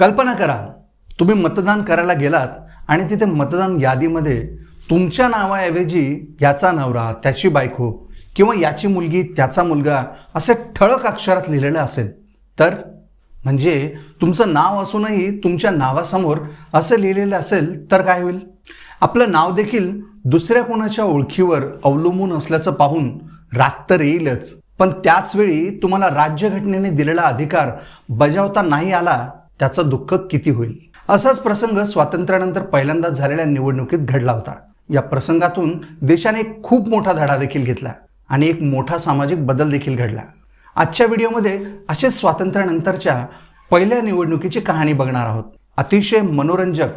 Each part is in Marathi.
कल्पना करा. तुम्ही मतदान करायला गेलात आणि तिथे मतदान यादीमध्ये तुमच्या नावाऐवजी याचा नवरा त्याची बायको किंवा याची मुलगी त्याचा मुलगा असे ठळक अक्षरात लिहिलेलं असेल. तर? म्हणजे तुमचं नाव असूनही तुमच्या नावासमोर असं लिहिलेलं असेल तर काय होईल? आपलं नाव देखील दुसऱ्या कोणाच्या ओळखीवर अवलंबून असल्याचं पाहून राग तर येईलच. पण त्याचवेळी तुम्हाला राज्यघटनेने दिलेला अधिकार बजावता नाही आला त्याचं दुःख किती होईल? असाच प्रसंग स्वातंत्र्यानंतर पहिल्यांदा झालेल्या निवडणुकीत घडला होता. या प्रसंगातून देशाने एक खूप मोठा धडा देखील घेतला आणि एक मोठा सामाजिक बदल देखील घडला. आजच्या व्हिडिओमध्ये असेच स्वातंत्र्यानंतरच्या पहिल्या निवडणुकीची कहाणी बघणार आहोत. अतिशय मनोरंजक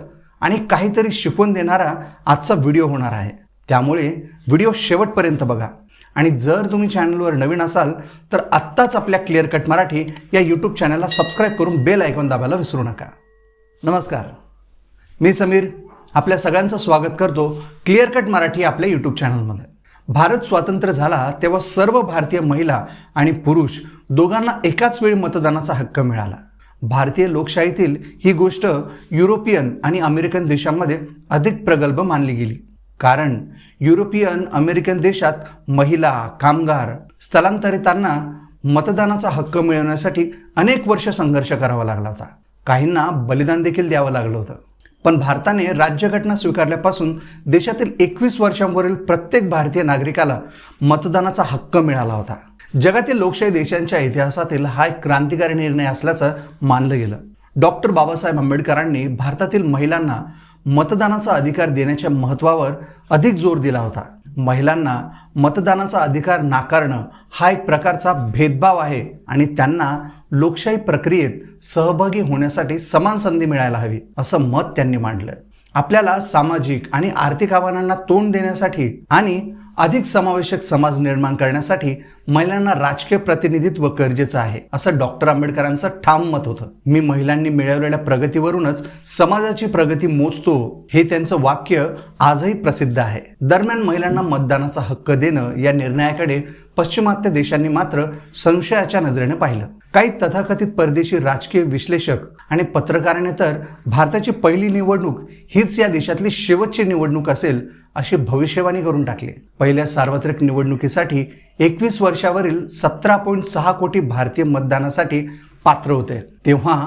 आणि काहीतरी शिकवून देणारा आजचा व्हिडिओ होणार आहे. त्यामुळे व्हिडिओ शेवटपर्यंत बघा. आणि जर तुम्ही चॅनलवर नवीन असाल तर आत्ताच आपल्या क्लिअर कट मराठी या यूट्यूब चॅनलला सबस्क्राईब करून बेल ऐकून दाबायला विसरू नका. नमस्कार. मी समीर आपल्या सगळ्यांचं स्वागत करतो क्लिअर कट मराठी आपल्या यूट्यूब चॅनलमध्ये भारत स्वातंत्र्य झाला तेव्हा सर्व भारतीय महिला आणि पुरुष दोघांना एकाच वेळी मतदानाचा हक्क मिळाला. भारतीय लोकशाहीतील ही गोष्ट युरोपियन आणि अमेरिकन देशांमध्ये अधिक प्रगल्भ मानली गेली. कारण युरोपियन अमेरिकन देशात महिला कामगार स्थलांतरितांना मतदानाचा हक्क मिळवण्यासाठी अनेक वर्ष संघर्ष करावा लागला होता. काहींना बलिदान देखील द्यावं लागलं होतं. पण भारताने राज्यघटना स्वीकारल्यापासून देशातील एकवीस वर्षांवरील प्रत्येक भारतीय नागरिकाला मतदानाचा हक्क मिळाला होता. जगातील लोकशाही देशांच्या इतिहासातील हा एक क्रांतिकारी निर्णय असल्याचं मानलं गेलं. डॉक्टर बाबासाहेब आंबेडकरांनी भारतातील महिलांना मतदानाचा अधिकार देण्याच्या महत्त्वावर अधिक जोर दिला होता. महिलांना मतदानाचा अधिकार नाकारणं हा एक प्रकारचा भेदभाव आहे आणि त्यांना लोकशाही प्रक्रियेत सहभागी होण्यासाठी समान संधी मिळायला हवी असं मत त्यांनी मांडलं. आपल्याला सामाजिक आणि आर्थिक आव्हानांना तोंड देण्यासाठी आणि अधिक समावेशक समाज निर्माण करण्यासाठी महिलांना राजकीय प्रतिनिधित्व गरजेचं आहे असं डॉक्टर आंबेडकरांचं ठाम मत होतं. मी महिलांनी मिळवलेल्या प्रगतीवरूनच समाजाची प्रगती मोजतो हे त्यांचं वाक्य आजही प्रसिद्ध आहे. दरम्यान महिलांना मतदानाचा हक्क देणं या निर्णयाकडे पाश्चिमात्य देशांनी मात्र संशयाच्या नजरेने पाहिलं. काही तथाकथित परदेशी राजकीय विश्लेषक आणि पत्रकाराने तर भारताची पहिली निवडणूक हीच या देशातली शेवटची निवडणूक असेल अशी भविष्यवाणी करून टाकली. पहिल्या सार्वत्रिक निवडणुकीसाठी एकवीस वर्षावरील सतरा पॉईंट सहा कोटी भारतीय मतदानासाठी पात्र होते. तेव्हा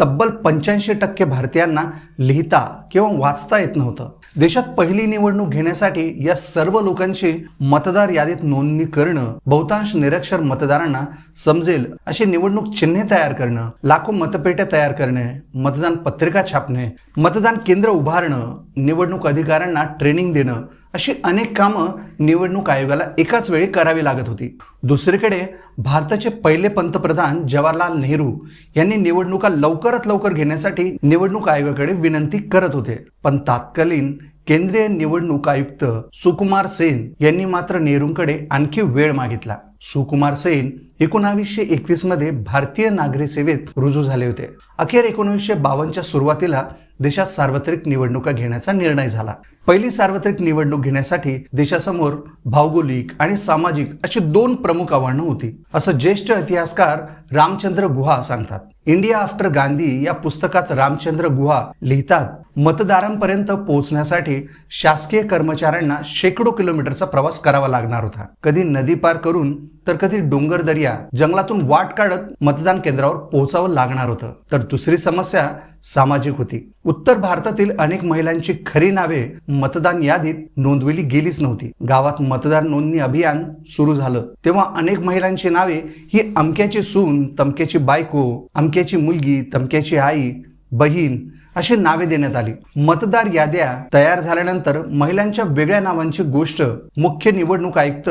तब्बल पंच्याऐंशी टक्के भारतीयांना लिहिता किंवा वाचता येत नव्हतं. देशात पहिली निवडणूक घेण्यासाठी या सर्व लोकांची मतदार यादीत नोंदणी करणं बहुतांश निरक्षर मतदारांना समजेल अशी निवडणूक चिन्हे तयार करणं लाखो मतपेट्या तयार करणे मतदान पत्रिका छापणे मतदान केंद्र उभारणं निवडणूक अधिकाऱ्यांना ट्रेनिंग देणं अशी अनेक कामं निवडणूक आयोगाला एकाच वेळी करावी लागत होती. दुसरीकडे भारताचे पहिले पंतप्रधान जवाहरलाल नेहरू यांनी निवडणुका लवकरात लवकर घेण्यासाठी निवडणूक आयोगाकडे विनंती करत होते. पण तात्कालीन केंद्रीय निवडणूक आयुक्त सुकुमार सेन यांनी मात्र नेहरूंकडे आणखी वेळ मागितला. सुकुमार सेन एकोणावीसशे एकवीसमध्ये भारतीय नागरी सेवेत रुजू झाले होते. अखेर एकोणीसशे बावनच्या सुरुवातीला देशात सार्वत्रिक निवडणुका घेण्याचा निर्णय झाला. पहिली सार्वत्रिक निवडणूक घेण्यासाठी देशासमोर भौगोलिक आणि सामाजिक अशी दोन प्रमुख आव्हानं होती. असं ज्येष्ठ इतिहासकार रामचंद्र गुहा सांगतात. इंडिया आफ्टर गांधी या पुस्तकात रामचंद्र गुहा लिहितात मतदारांपर्यंत पोहोचण्यासाठी शासकीय कर्मचाऱ्यांना शेकडो किलोमीटरचा प्रवास करावा लागणार होता. कधी नदी पार करून तर कधी डोंगर दर्या जंगलातून वाट काढत मतदान केंद्रावर पोहोचावं लागणार होतं. तर दुसरी समस्या सामाजिक होती. उत्तर भारतातील अनेक महिलांची खरी नावे मतदान यादीत नोंदवली गेलीच नव्हती. गावात मतदार नोंदणी अभियान सुरू झालं. तेव्हा अनेक महिलांची नावे ही अमक्याची सून तमक्याची बायको अमक्याची मुलगी तमक्याची आई बहीण अशी नावे देण्यात आली. मतदार याद्या तयार झाल्यानंतर महिलांच्या वेगळ्या नावांची गोष्ट मुख्य निवडणूक आयुक्त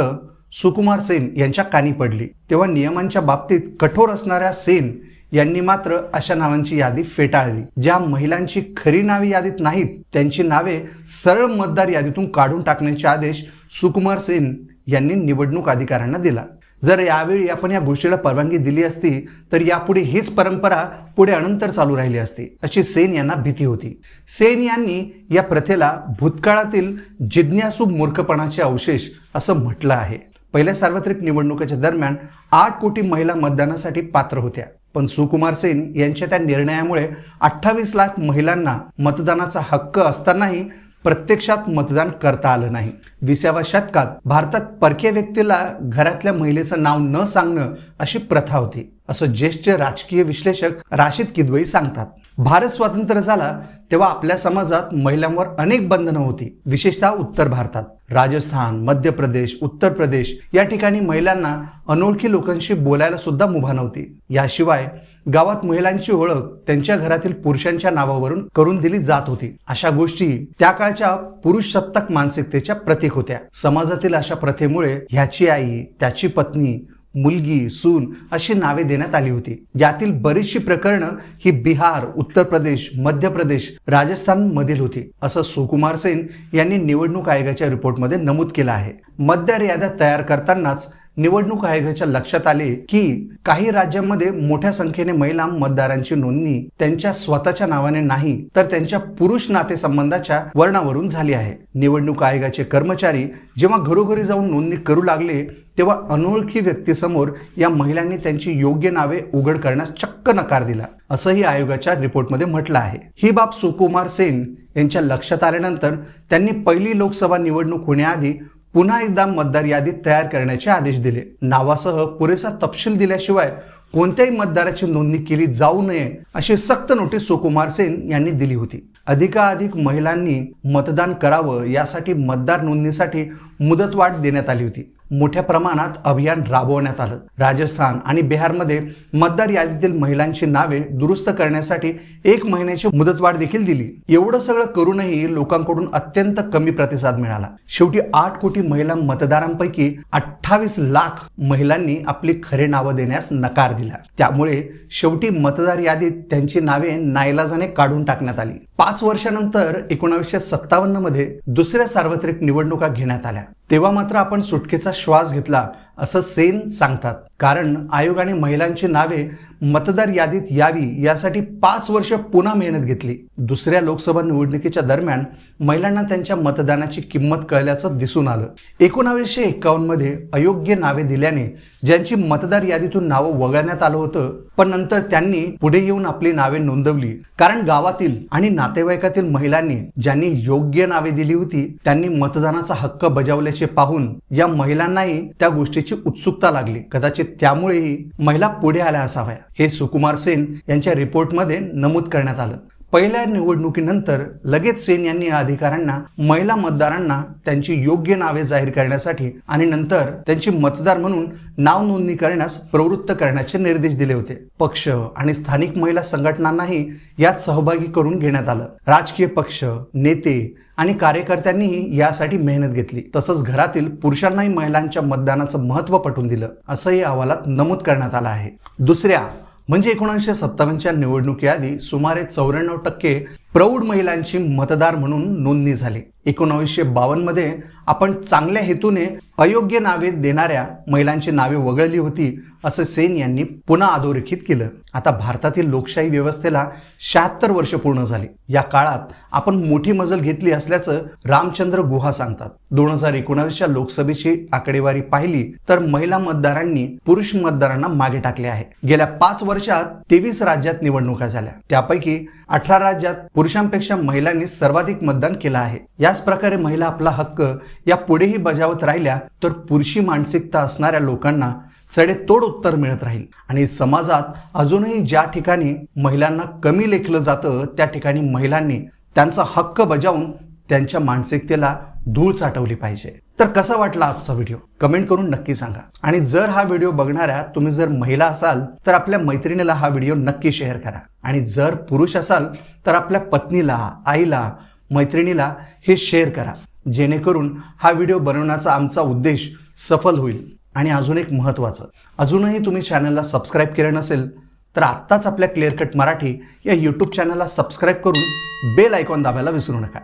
सुकुमार सेन यांच्या कानी पडली. तेव्हा नियमांच्या बाबतीत कठोर असणाऱ्या सेन यांनी मात्र अशा नावांची यादी फेटाळली. ज्या महिलांची खरी नावे यादीत नाहीत त्यांची नावे सरळ मतदार यादीतून काढून टाकण्याचे आदेश सुकुमार सेन यांनी निवडणूक अधिकाऱ्यांना दिला. जर यावेळी आपण या गोष्टीला परवानगी दिली असती तर यापुढे हीच परंपरा पुढे अनंतर चालू राहिली असती अशी सेन यांना भीती होती. सेन यांनी या प्रथेला भूतकाळातील जिज्ञासू मूर्खपणाचे अवशेष असं म्हटलं आहे. पहिल्या सार्वत्रिक निवडणुकीच्या दरम्यान आठ कोटी महिला मतदानासाठी पात्र होत्या. पण सुकुमार सेन यांच्या त्या निर्णयामुळे अठ्ठावीस लाख महिलांना मतदानाचा हक्क असतानाही प्रत्यक्षात मतदान करता आलं नाही. विसाव्या शतकात भारतात परक्या व्यक्तीला घरातल्या महिलेचं नाव न सांगणं अशी प्रथा होती असं ज्येष्ठ राजकीय विश्लेषक राशीद किदवई सांगतात. भारत स्वतंत्र झाला तेव्हा आपल्या समाजात महिलांवर अनेक बंधनं होती विशेषतः उत्तर भारतात. राजस्थान मध्य प्रदेश उत्तर प्रदेश या ठिकाणी महिलांना अनोळखी लोकांशी बोलायला सुद्धा मुभा नव्हती. याशिवाय गावात महिलांची ओळख त्यांच्या घरातील पुरुषांच्या नावावरून करून दिली जात होती. अशा गोष्टी त्या काळच्या पुरुष सत्ताक मानसिकतेच्या प्रतीक होत्या. समाजातील अशा प्रथेमुळे ह्याची आई त्याची पत्नी मुलगी सून अशी नावे देण्यात आली होती. यातील बरीचशी प्रकरणं ही बिहार उत्तर प्रदेश मध्य प्रदेश राजस्थान मधील होती. असं सुकुमार सेन यांनी निवडणूक आयोगाच्या रिपोर्टमध्ये नमूद केलं आहे. मतदार याद्या तयार करतानाच निवडणूक आयोगाच्या लक्षात आले की काही राज्यांमध्ये मोठ्या संख्येने महिला मतदारांची नोंदणी त्यांच्या स्वतःच्या नावाने नाही तर त्यांच्या पुरुष नातेसंबंधाच्या वर्णावरून झाली आहे. निवडणूक आयोगाचे कर्मचारी जेव्हा घरोघरी जाऊन नोंदणी करू लागले तेव्हा अनोळखी व्यक्तीसमोर या महिलांनी त्यांची योग्य नावे उघड करण्यास चक्क नकार दिला असंही आयोगाच्या रिपोर्टमध्ये म्हटलं आहे. ही बाब सुकुमार सेन यांच्या लक्षात आल्यानंतर त्यांनी पहिली लोकसभा निवडणूक होण्याआधी पुन्हा एकदा मतदार यादी तयार करण्याचे आदेश दिले. नावासह पुरेसा तपशील दिल्याशिवाय कोणत्याही मतदाराची नोंदणी केली जाऊ नये अशी सक्त नोटीस सुकुमार सेन यांनी दिली होती. अधिकाधिक महिलांनी मतदान करावं यासाठी मतदार नोंदणीसाठी मुदतवाढ देण्यात आली होती. मोठ्या प्रमाणात अभियान राबवण्यात आलं. राजस्थान आणि बिहारमध्ये मतदार यादीतील महिलांची नावे दुरुस्त करण्यासाठी एक महिन्याची मुदतवाढ देखील दिली. एवढं सगळं करूनही लोकांकडून अत्यंत कमी प्रतिसाद मिळाला. शेवटी आठ कोटी महिला मतदारांपैकी अठ्ठावीस लाख महिलांनी आपली खरे नावं देण्यास नकार दिला. त्यामुळे शेवटी मतदार यादीत त्यांची नावे नाईलाजाने काढून टाकण्यात आली. पाच वर्षानंतर एकोणावीसशे सत्तावन्नमध्ये दुसऱ्या सार्वत्रिक निवडणुका घेण्यात आल्या. तेव्हा मात्र आपण सुटकेचा श्वास घेतला असं सेन सांगतात. कारण आयोगाने महिलांची नावे मतदार यादीत यावी यासाठी पाच वर्ष पुन्हा मेहनत घेतली. दुसऱ्या लोकसभा निवडणुकीच्या दरम्यान महिलांना त्यांच्या मतदानाची किंमत कळल्याचं दिसून आलं. एकोणावीसशे एकावन्नमध्ये अयोग्य नावे दिल्याने ज्यांची मतदार यादीतून नावं वगळण्यात आलं होतं पण नंतर त्यांनी पुढे येऊन आपली नावे नोंदवली. कारण गावातील आणि नातेवाईकातील महिलांनी ज्यांनी योग्य नावे दिली होती त्यांनी मतदानाचा हक्क बजावल्याचे पाहून या महिलांनाही त्या गोष्टीची उत्सुकता लागली. कदाचित त्यामुळेही महिला पुढे आल्या असाव्या. हे सुकुमार सेन यांच्या रिपोर्टमध्ये नमूद करण्यात आलं. पहिल्या निवडणुकीनंतर लगेच सेन यांनी या अधिकाऱ्यांना महिला मतदारांना त्यांची योग्य नावे जाहीर करण्यासाठी आणि नंतर त्यांची मतदार म्हणून नाव नोंदणी करण्यास प्रवृत्त करण्याचे निर्देश दिले होते. पक्ष आणि स्थानिक महिला संघटनांनाही यात सहभागी करून घेण्यात आलं. राजकीय पक्ष नेते आणि कार्यकर्त्यांनीही यासाठी मेहनत घेतली. तसंच घरातील पुरुषांनाही महिलांच्या मतदानाचं महत्त्व पटवून दिलं. असंही अहवालात नमूद करण्यात आलं आहे. दुसऱ्या म्हणजे एकोणीसशे सत्तावन्नच्या निवडणुकीआधी सुमारे चौऱ्याण्णव टक्के प्रौढ महिलांची मतदार म्हणून नोंदणी झाली. एकोणावीसशे बावन्नमध्ये आपण चांगल्या हेतूने अयोग्य नावे देणाऱ्या महिलांची नावे वगळली होती असं सेन यांनी पुन्हा अधोरेखित केलं. आता भारतातील लोकशाही व्यवस्थेला शहात्तर वर्ष पूर्ण झाली. या काळात आपण मोठी मजल घेतली असल्याचं रामचंद्र गुहा सांगतात. दोन हजार एकोणावीसच्या लोकसभेची आकडेवारी पाहिली तर महिला मतदारांनी पुरुष मतदारांना मागे टाकले आहे. गेल्या पाच वर्षात तेवीस राज्यात निवडणुका झाल्या. त्यापैकी अठरा राज्यात पुरुषांपेक्षा महिलांनी सर्वाधिक मतदान केलं आहे. याच प्रकारे महिला आपला हक्क या पुढेही बजावत राहिल्या तर पुरुषी मानसिकता असणाऱ्या लोकांना सडेतोड उत्तर मिळत राहील. आणि समाजात अजूनही ज्या ठिकाणी महिलांना कमी लेखलं जातं त्या ठिकाणी महिलांनी त्यांचा हक्क बजावून त्यांच्या मानसिकतेला धूळ चाटवली पाहिजे. तर कसा वाटला आजचा व्हिडिओ? कमेंट करून नक्की सांगा. आणि जर हा व्हिडिओ बघणाऱ्या तुम्ही जर महिला असाल तर आपल्या मैत्रिणीला हा व्हिडिओ नक्की शेअर करा. आणि जर पुरुष असाल तर आपल्या पत्नीला आईला मैत्रिणीला हे शेअर करा. जेणेकरून हा व्हिडिओ बनवण्याचा आमचा उद्देश सफल होईल. आणि अजून एक महत्त्वाचं अजूनही तुम्ही चॅनलला सबस्क्राईब केलं नसेल तर आत्ताच आपल्या क्लिअर कट मराठी या यूट्यूब चॅनलला सबस्क्राईब करून बेल आयकॉन दाबायला विसरू नका.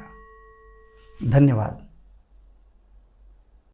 धन्यवाद.